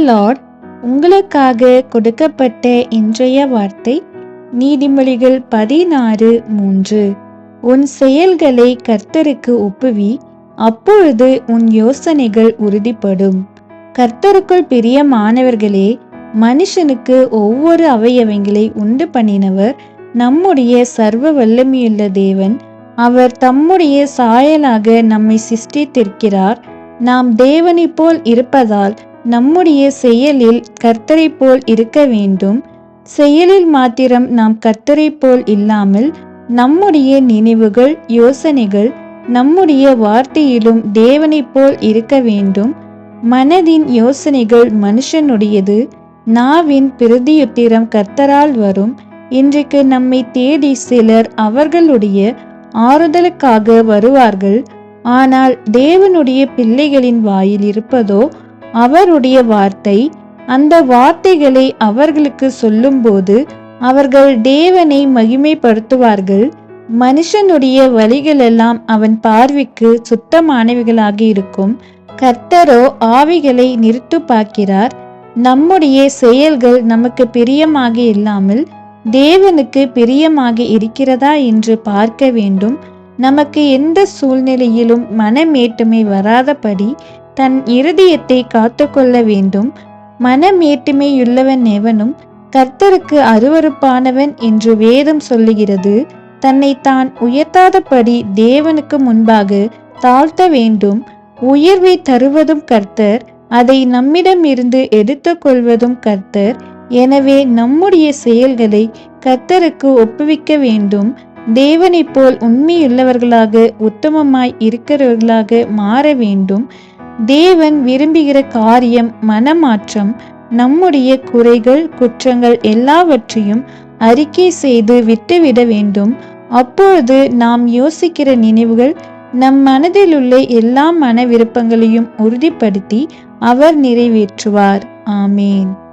Lord உங்களுக்காக கொடுக்கப்பட்ட இன்றைய வார்த்தை நீதிமொழிகள் பதினாறு மூன்று. உன் செயல்களை கர்த்தருக்கு ஒப்புவி அப்பொழுது உன் யோசனைகள் உறுதிப்படும். கர்த்தருக்குள் பிரியமானவர்களே மனுஷனுக்கு ஒவ்வொரு அவயவங்களை உண்டு பண்ணினவர் நம்முடைய சர்வ வல்லமையுள்ள தேவன் அவர் தம்முடைய சாயலாக நம்மை சிருஷ்டித்திருக்கிறார். நாம் தேவனைப் போல் இருப்பதால் நம்முடைய செயலில் கர்த்தரை போல் இருக்க வேண்டும். செயலில் மாத்திரம் நாம் கர்த்தரை போல் இல்லாமல் நம்முடைய நினைவுகள் யோசனைகள் நம்முடைய வார்த்தையிலும் தேவனைப் போல் இருக்க வேண்டும். மனதின் யோசனைகள் மனுஷனுடையது. நாவின் பிரதியுத்திரம் கர்த்தரால் வரும். இன்றைக்கு நம்மை தேடி சிலர் அவர்களுடைய ஆறுதலுக்காக வருவார்கள். ஆனால் தேவனுடைய பிள்ளைகளின் வாயில் இருப்பதோ அவருடைய வார்த்தை அந்த வார்த்தைகளை அவர்களுக்கு சொல்லும்போது அவர்கள் தேவனை மகிமைப்படுத்துவார்கள். மனுஷனுடைய வழிகளெல்லாம் அவன் பார்வைக்கு சுத்தமானவைகளாக இருக்கும். கர்த்தரோ ஆவிகளை நிறுத்து பார்க்கிறார் நம்முடைய செயல்கள் நமக்கு பிரியமாக இல்லாமல் தேவனுக்கு பிரியமாக இருக்கிறதா என்று பார்க்க வேண்டும். நமக்கு எந்த சூழ்நிலையிலும் மனமேட்டுமை வராதபடி தன் இருதயத்தை காத்துக்கொள்ள வேண்டும். மனமேட்டுமையுள்ளவன் எவனும் கர்த்தருக்கு அருவருப்பானவன் என்று வேதம் சொல்லுகிறது. தன்னை தான் உயர்த்தாதபடி தேவனுக்கு முன்பாக தாழ்த்த வேண்டும். உயர்வை தருவதும் கர்த்தர் அதை நம்மிடமிருந்து எடுத்துக்கொள்வதும் கர்த்தர் எனவே நம்முடைய செயல்களை கத்தருக்கு ஒப்புவிக்க வேண்டும். தேவனைப் போல் உண்மையுள்ளவர்களாக உத்தமமாய் இருக்கிறவர்களாக மாற வேண்டும். தேவன் விரும்புகிற காரியம் மனமாற்றம் நம்முடைய குறைகள் குற்றங்கள் எல்லாவற்றையும் அறிக்கை செய்து விட்டுவிட வேண்டும். அப்பொழுது நாம் யோசிக்கிற நினைவுகள் நம் மனதில் உள்ள எல்லா மன விருப்பங்களையும் உறுதிப்படுத்தி அவர் நிறைவேற்றுவார். ஆமேன்.